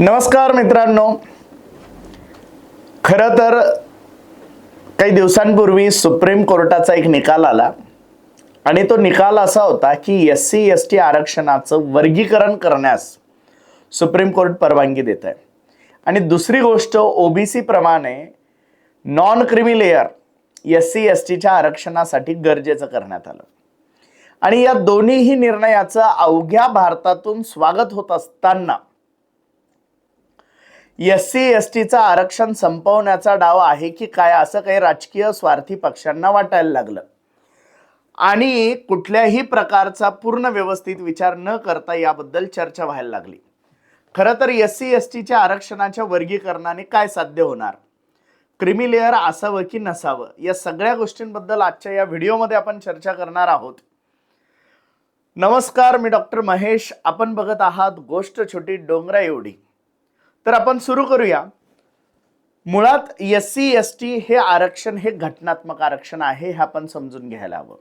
नमस्कार मित्रांनो. खरं तर काही दिवसांपूर्वी सुप्रीम कोर्टाचा एक निकाल आला. आणि तो निकाल असा होता की एस सी एस टी आरक्षणाचं वर्गीकरण करण्यास सुप्रीम कोर्ट परवानगी देत आहे. आणि दुसरी गोष्ट ओबीसी प्रमाणे non creamy layer S C S टीच्या आरक्षणासाठी गरजेचं करण्यात आलं. आणि या दोन्हीही निर्णयाचं अवघ्या भारतातून स्वागत होत असताना एस सी एस टीचा आरक्षण संपवण्याचा डाव आहे की काय असं काही राजकीय स्वार्थी पक्षांना वाटायला लागलं. आणि कुठल्याही प्रकारचा पूर्ण व्यवस्थित विचार न करता याबद्दल चर्चा व्हायला लागली. खरं तर एस सी एस टीच्या आरक्षणाच्या वर्गीकरणाने काय साध्य होणार? क्रिमी लेअर असावं की नसावं? या सगळ्या गोष्टींबद्दल आजच्या या व्हिडिओमध्ये आपण चर्चा करणार आहोत. नमस्कार मी डॉक्टर महेश. आपण बघत आहात गोष्ट छोटी डोंगरा एवढी तर आपण सुरू करूया. मुळात एस सी एस टी हे आरक्षण हे घटनात्मक आरक्षण आहे हे आपण समजून घ्यायला हवं.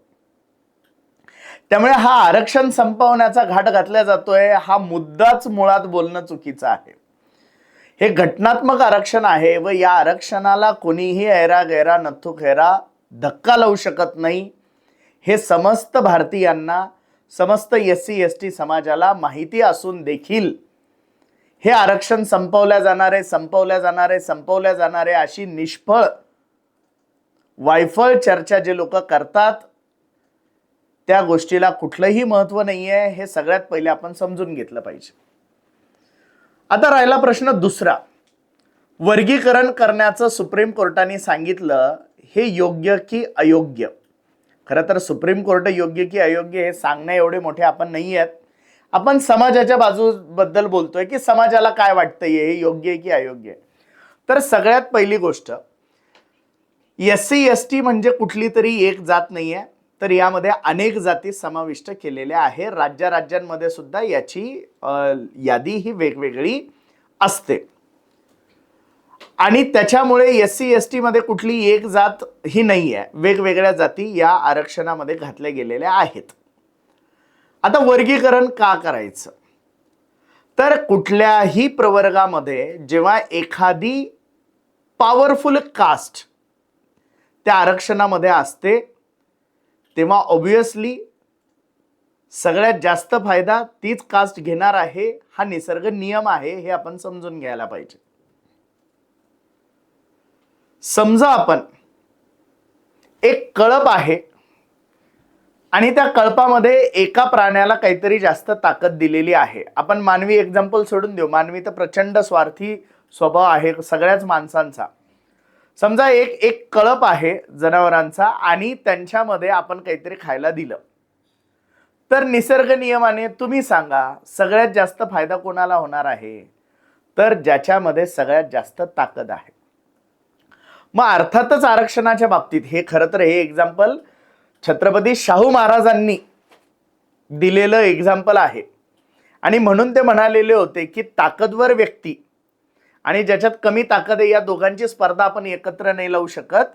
त्यामुळे हा आरक्षण संपवण्याचा घाट घातला जातोय हा मुद्दाच मुळात बोलणं चुकीचं आहे. हे घटनात्मक आरक्षण आहे व या आरक्षणाला कोणीही ऐरा गैरा नथू खैरा धक्का लावू शकत नाही. हे समस्त भारतीयांना समस्त एस सी एस टी समाजाला माहिती असून देखील हे आरक्षण संपवल्या जाणारे संपवल्या जाणारे संपवल्या जाणारे अशी निष्फळ वायफळ चर्चा जे लोक करतात त्या गोष्टीला कुठलंही महत्त्व नाही आहे हे सगळ्यात पहिले आपण समजून घेतलं पाहिजे. आता राहिला प्रश्न दुसरा. वर्गीकरण करण्याचं सुप्रीम कोर्टाने सांगितलं हे योग्य की अयोग्य? खरं तर सुप्रीम कोर्ट योग्य की अयोग्य हे सांगण्या एवढे मोठे आपण नाही आहेत आपण समाजाच्या बाजूबद्दल बोलतोय की समाजाला काय वाटतंय हे योग्य आहे की अयोग्य आहे? तर सगळ्यात पहिली गोष्ट एस सी एस टी म्हणजे कुठली तरी एक जात नाही आहे तर यामध्ये अनेक जाती समाविष्ट केलेल्या आहे राज्या राज्यांमध्ये सुद्धा याची यादी ही वेगवेगळी असते. आणि त्याच्यामुळे एस सी एस टीमध्ये कुठली एक जात ही नाही आहे वेगवेगळ्या जाती या आरक्षणामध्ये घातल्या गेलेल्या आहेत. आता वर्गीकरण का करायचं? तर कुठल्याही प्रवर्गामध्ये जेव्हा एखादी पॉवरफुल कास्ट त्या आरक्षणामध्ये असते तेव्हा ऑब्वियसली सगळ्यात जास्त फायदा तीच कास्ट घेणार आहे हा निसर्ग नियम आहे हे आपण समजून घ्यायला पाहिजे. समजा आपण एक कळप आहे आणि त्या कळपामध्ये एका प्राण्याला काहीतरी जास्त ताकद दिलेली आहे. आपण मानवी एक्झाम्पल सोडून देऊ. मानवी तर प्रचंड स्वार्थी स्वभाव आहे सगळ्याच माणसांचा. समजा एक एक कळप आहे जनावरांचा आणि त्यांच्यामध्ये आपण काहीतरी खायला दिलं. तर निसर्ग नियमाने तुम्ही सांगा सगळ्यात जास्त फायदा कोणाला होणार आहे? तर ज्याच्यामध्ये सगळ्यात जास्त ताकद आहे. मग अर्थातच आरक्षणाच्या बाबतीत हे खरं तर हे एक्झाम्पल छत्रपती शाहू महाराजांनी दिलेलं एक्झाम्पल आहे. आणि म्हणून ते म्हणालेले होते की ताकदवर व्यक्ती आणि ज्याच्यात कमी ताकद आहे या दोघांची स्पर्धा आपण एकत्र नाही लावू शकत.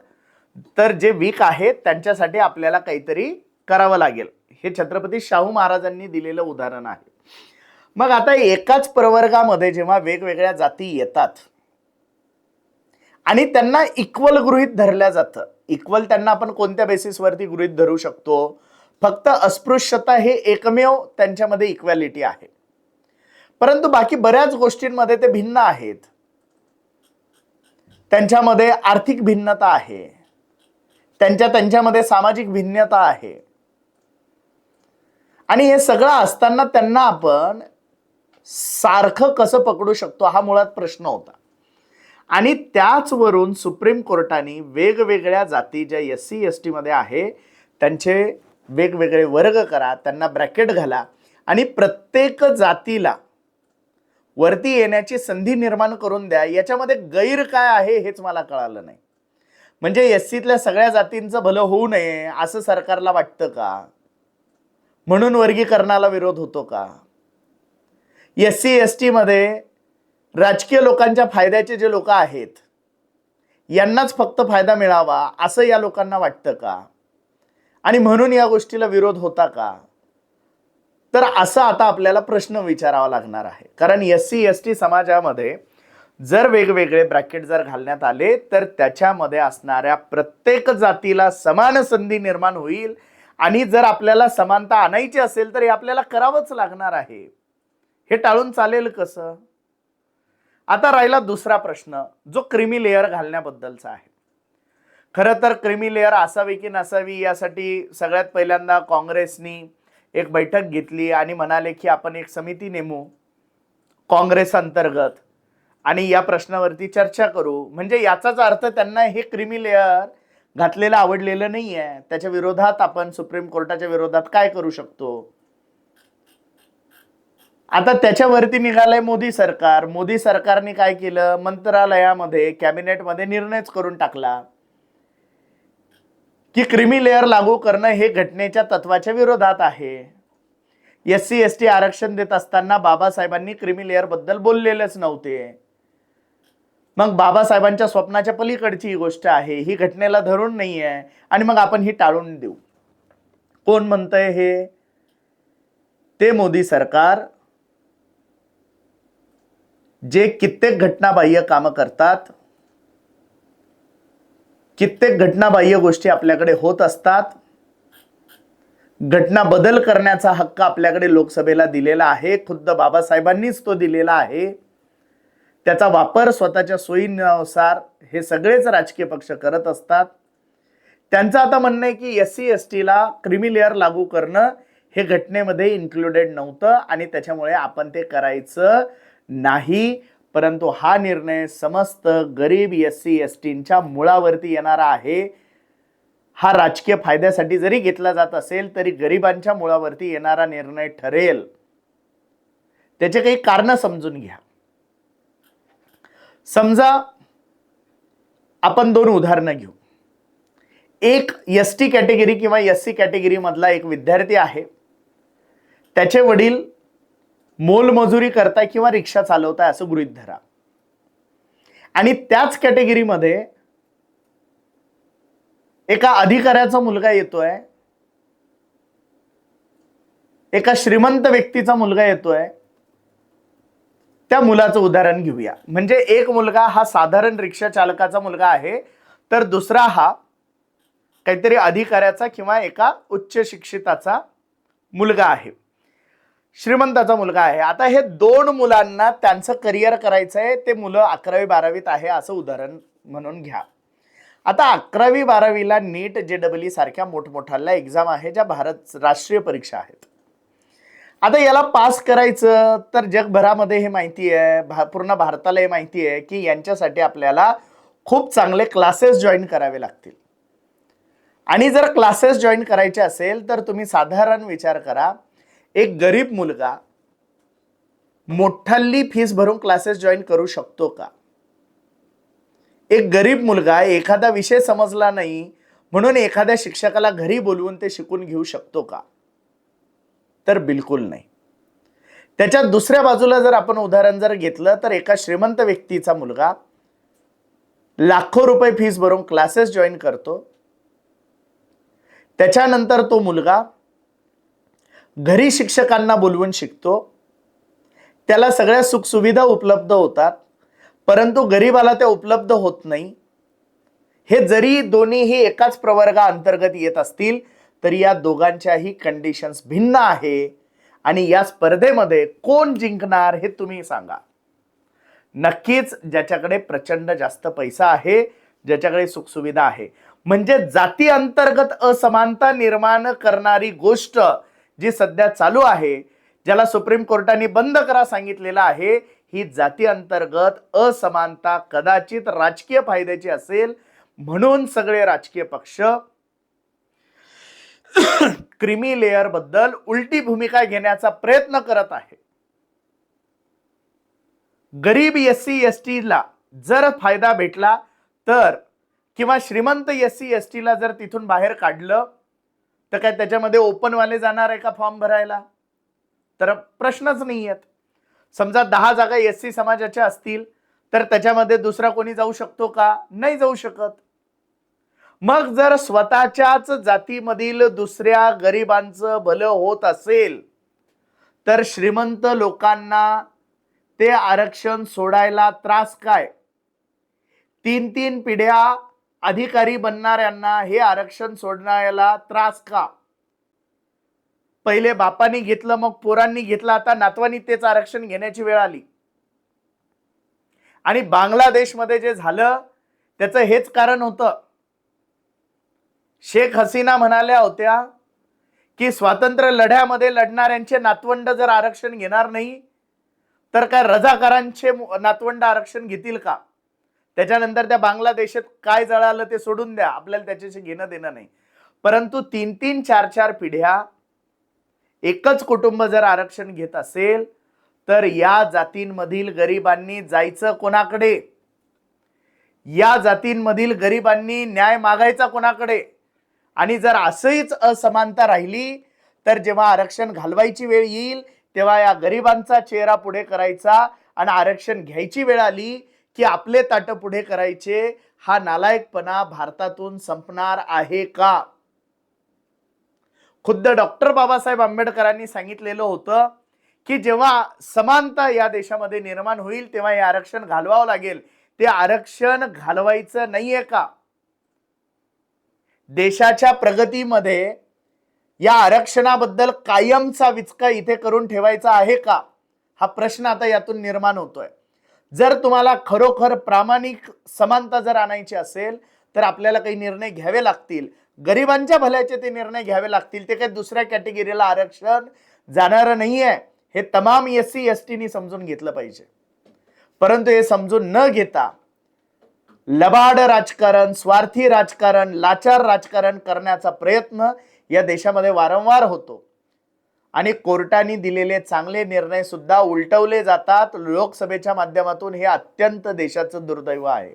तर जे वीक आहेत त्यांच्यासाठी आपल्याला काहीतरी करावं लागेल. हे छत्रपती शाहू महाराजांनी दिलेलं उदाहरण आहे. मग आता एकाच प्रवर्गामध्ये जेव्हा वेगवेगळ्या जाती येतात आणि त्यांना इक्वल गृहीत धरल्या जातं इक्वल त्यांना आपण कोणत्या बेसिसवरती गृहित धरू शकतो? फक्त अस्पृश्यता हे एकमेव त्यांच्यामध्ये इक्वॅलिटी आहे. परंतु बाकी बऱ्याच गोष्टींमध्ये ते भिन्न आहेत. त्यांच्यामध्ये आर्थिक भिन्नता आहे. त्यांच्या त्यांच्यामध्ये सामाजिक भिन्नता आहे. आणि हे सगळं असताना त्यांना आपण सारखं कसं पकडू शकतो हा मुळात प्रश्न होता. आणि त्याचवरून सुप्रीम कोर्टाने वेगवेगळ्या जाती ज्या एस सी एस टीमध्ये आहे त्यांचे वेगवेगळे वर्ग करा त्यांना ब्रॅकेट घाला आणि प्रत्येक जातीला वरती येण्याची संधी निर्माण करून द्या याच्यामध्ये गैर काय आहे हेच मला कळालं नाही. म्हणजे एस सीतल्या सगळ्या जातींचं भलं होऊ नये असं सरकारला वाटतं का? म्हणून वर्गीकरणाला विरोध होतो का? एस सी एस टीमध्ये राजकीय लोकांच्या फायद्याचे जे लोक आहेत यांनाच फक्त फायदा मिळावा असं या लोकांना वाटतं का? आणि म्हणून या गोष्टीला विरोध होता का? तर असं आता आपल्याला प्रश्न विचारावा लागणार आहे. कारण एस सी एस टी समाजामध्ये जर वेगवेगळे ब्रॅकेट जर घालण्यात आले तर त्याच्यामध्ये असणाऱ्या प्रत्येक जातीला समान संधी निर्माण होईल. आणि जर आपल्याला समानता आणायची असेल तर हे आपल्याला करावंच लागणार आहे. हे टाळून चालेल कसं? आता राहिला दुसरा प्रश्न जो क्रिमी लेअर घालण्याबद्दलचा आहे. खरं तर क्रिमी लेअर असावी की नसावी यासाठी सगळ्यात पहिल्यांदा काँग्रेसनी एक बैठक घेतली आणि म्हणाले की आपण एक समिती नेमू काँग्रेस अंतर्गत आणि या प्रश्नावरती चर्चा करू. म्हणजे याचाच अर्थ त्यांना हे क्रिमी लेअर घातलेलं आवडलेलं नाही आहे त्याच्या विरोधात आपण सुप्रीम कोर्टाच्या विरोधात काय करू शकतो? आता त्याच्यावरती निघालंय मोदी सरकार. मोदी सरकारने काय केलं? मंत्रालयामध्ये कॅबिनेटमध्ये निर्णयच करून टाकला. की क्रिमी लेअर लागू करणं हे घटनेच्या तत्वाच्या विरोधात आहे. एस सी एस टी आरक्षण देत असताना बाबासाहेबांनी क्रिमी लेअरबद्दल बोललेलेच नव्हते. मग बाबासाहेबांच्या स्वप्नाच्या पलीकडची ही गोष्ट आहे. ही घटनेला धरून नाही आहे आणि मग आपण ही टाळून देऊ. कोण म्हणतंय हे? ते मोदी सरकार. जे कित्येक घटनाबाह्य कामं करतात कित्येक घटनाबाह्य गोष्टी आपल्याकडे होत असतात घटना बदल करण्याचा हक्क आपल्याकडे लोकसभेला दिलेला आहे खुद्द बाबासाहेबांनीच तो दिलेला आहे. त्याचा वापर स्वतःच्या सोयीनुसार हे सगळेच राजकीय पक्ष करत असतात. त्यांचं आता म्हणणं आहे की एस सी एस टीला क्रिमी लेअर लागू करणं हे घटनेमध्ये इन्क्लुडेड नव्हतं आणि त्याच्यामुळे आपण ते करायचं नाही परंतु हा निर्णय समस्त गरीब एस सी एस टींच्या मुळावरती येणारा आहे. हा राजकीय फायद्यासाठी जरी घेतला जात असेल तरी गरिबांच्या मुळावरती येणारा निर्णय ठरेल. त्याचे काही कारण समजून घ्या. समजा आपण दोन उदाहरणं घेऊ. एक एस टी कॅटेगरी किंवा एस सी कॅटेगरी मधला एक विद्यार्थी आहे. त्याचे वडील मोलमजुरी करताय किंवा रिक्षा चालवताय असं गृहित धरा. आणि त्याच कॅटेगरीमध्ये एका अधिकाऱ्याचा मुलगा येतोय एका श्रीमंत व्यक्तीचा मुलगा येतोय त्या मुलाचं उदाहरण घेऊया. म्हणजे एक मुलगा हा साधारण रिक्षा चालकाचा मुलगा आहे तर दुसरा हा काहीतरी अधिकाऱ्याचा किंवा एका उच्च शिक्षिताचा मुलगा आहे. श्रीमंताचा मुलगा आहे. आता हे दोन मुलांना त्यांचं करिअर करायचं आहे ते मुलं अकरावी बारावीत आहे असं उदाहरण म्हणून घ्या. आता अकरावी बारावीला नीट जे डबल सारख्या मोठमोठ्याला एक्झाम आहे ज्या भारत राष्ट्रीय परीक्षा आहेत. आता याला पास करायचं तर जगभरामध्ये हे माहिती आहे भा पूर्ण भारताला हे माहिती आहे की यांच्यासाठी आपल्याला खूप चांगले क्लासेस जॉईन करावे लागतील. आणि जर क्लासेस जॉईन करायचे असेल तर तुम्ही साधारण विचार करा एक गरीब मुलगा मोठ्याली फीस भरून क्लासेस जॉईन करू शकतो का? एक गरीब मुलगा एखादा विषय समजला नाही म्हणून एखाद्या शिक्षकाला घरी बोलवून ते शिकून घेऊ शकतो का? तर बिलकुल नाही. त्याच्या दुसऱ्या बाजूला जर आपण उदाहरण जर घेतलं तर एका श्रीमंत व्यक्तीचा मुलगा लाखो रुपये फीस भरून क्लासेस जॉईन करतो. त्याच्यानंतर तो मुलगा घरी शिक्षकांना बोलवून शिकतो. त्याला सगळ्या सुखसुविधा उपलब्ध होतात. परंतु गरीबाला त्या उपलब्ध होत नाही. हे जरी दोन्हीही एकाच प्रवर्गा अंतर्गत येत असतील तरी या दोघांच्याही कंडिशन्स भिन्न आहे. आणि या स्पर्धेमध्ये कोण जिंकणार हे तुम्ही सांगा. नक्कीच ज्याच्याकडे प्रचंड जास्त पैसा आहे ज्याच्याकडे सुखसुविधा आहे. म्हणजे जाती अंतर्गत असमानता निर्माण करणारी गोष्ट जी सध्या चालू आहे ज्याला सुप्रीम कोर्टाने बंद करा सांगितलेलं आहे ही जाती अंतर्गत असमानता कदाचित राजकीय फायद्याची असेल म्हणून सगळे राजकीय पक्ष क्रिमी लेअरबद्दल उलटी भूमिका घेण्याचा प्रयत्न करत आहे. गरीब एस सी एस टीला जर फायदा भेटला तर किंवा श्रीमंत एस सी एस टीला जर तिथून बाहेर काढलं तर काय त्याच्यामध्ये ओपनवाले जाणार आहे का फॉर्म भरायला? तर प्रश्नच नाही आहेत समजा दहा जागा एस सी समाजाच्या असतील तर त्याच्यामध्ये दुसरा कोणी जाऊ शकतो का? नाही जाऊ शकत. मग जर स्वतःच्याच जातीमधील दुसऱ्या गरिबांचं भलं होत असेल तर श्रीमंत लोकांना ते आरक्षण सोडायला त्रास काय? तीन तीन पिढ्या अधिकारी बनणाऱ्यांना हे आरक्षण सोडण्याला त्रास का? पहिले बापांनी घेतलं मग पोरांनी घेतलं आता नातवानी तेच आरक्षण घेण्याची वेळ आली. आणि बांगलादेशमध्ये जे झालं त्याचं हेच कारण होतं. शेख हसीना म्हणाल्या होत्या की स्वातंत्र्य लढ्यामध्ये लढणाऱ्यांचे नातवंड जर आरक्षण घेणार नाही तर काय रजाकारांचे नातवंड आरक्षण घेतील का? त्याच्यानंतर त्या बांगलादेशात काय जळालं ते सोडून द्या. आपल्याला त्याच्याशी घेणं देणं नाही. परंतु तीन तीन चार चार पिढ्या एकच कुटुंब जर आरक्षण घेत असेल तर या जातींमधील गरिबांनी जायचं कोणाकडे? या जातींमधील गरिबांनी न्याय मागायचा कोणाकडे? आणि जर असंहीच असमानता राहिली तर जेव्हा आरक्षण घालवायची वेळ येईल तेव्हा या गरिबांचा चेहरा पुढे करायचा आणि आरक्षण घ्यायची वेळ आली की आपले ताट पुढे करायचे हा नालायकपणा भारतातून संपणार आहे का? खुद्द डॉक्टर बाबासाहेब आंबेडकरांनी सांगितलेलं होतं की जेव्हा समानता या देशामध्ये निर्माण होईल तेव्हा हे आरक्षण घालवावं लागेल. ते आरक्षण घालवायचं नाहीये का? देशाच्या प्रगतीमध्ये या आरक्षणाबद्दल कायमचा विचका इथे करून ठेवायचा आहे का? हा प्रश्न आता यातून निर्माण होतोय. जर तुम्हाला खरोखर प्रामाणिक समानता जर आणायची असेल तर आपल्याला काही निर्णय घ्यावे लागतील. गरिबांच्या भल्याचे ते निर्णय घ्यावे लागतील. ते काही दुसऱ्या कॅटेगरीला आरक्षण जाणार नाहीये. हे तमाम एस सी एस टीनी समजून घेतलं पाहिजे. परंतु हे समजून न घेता लबाड राजकारण स्वार्थी राजकारण लाचार राजकारण करण्याचा प्रयत्न या देशामध्ये वारंवार होतो. आणि कोर्टाने दिलेले चांगले निर्णय सुद्धा उलटवले जातात. लोकसभेच्या माध्यमातून हे अत्यंत देशाचं दुर्दैव आहे.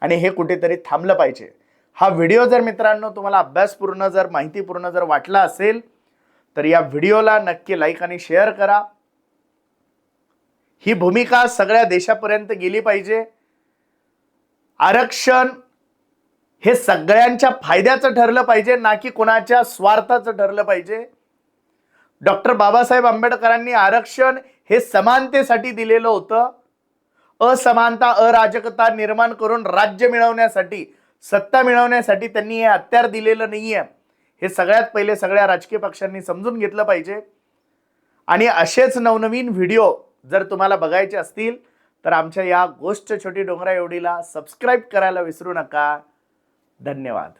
आणि हे कुठेतरी थांबलं पाहिजे. हा व्हिडिओ जर मित्रांनो तुम्हाला अभ्यासपूर्ण जर माहितीपूर्ण जर वाटला असेल तर या व्हिडिओला नक्की लाईक आणि शेअर करा. ही भूमिका सगळ्या देशापर्यंत गेली पाहिजे. आरक्षण हे सगळ्यांच्या फायद्याचं ठरलं पाहिजे ना की कोणाच्या स्वार्थाचं ठरलं पाहिजे. डॉक्टर बाबासाहेब आंबेडकरांनी आरक्षण हे समानतेसाठी दिलेलं होतं. असमानता अराजकता निर्माण करून राज्य मिळवण्यासाठी सत्ता मिळवण्यासाठी त्यांनी हे हत्यार दिलेलं नाही आहे हे सगळ्यात पहिले सगळ्या राजकीय पक्षांनी समजून घेतलं पाहिजे. आणि असेच नवनवीन व्हिडिओ जर तुम्हाला बघायचे असतील तर आमच्या या गोष्ट छोटी डोंगरा एवढीला सबस्क्राईब करायला विसरू नका. धन्यवाद.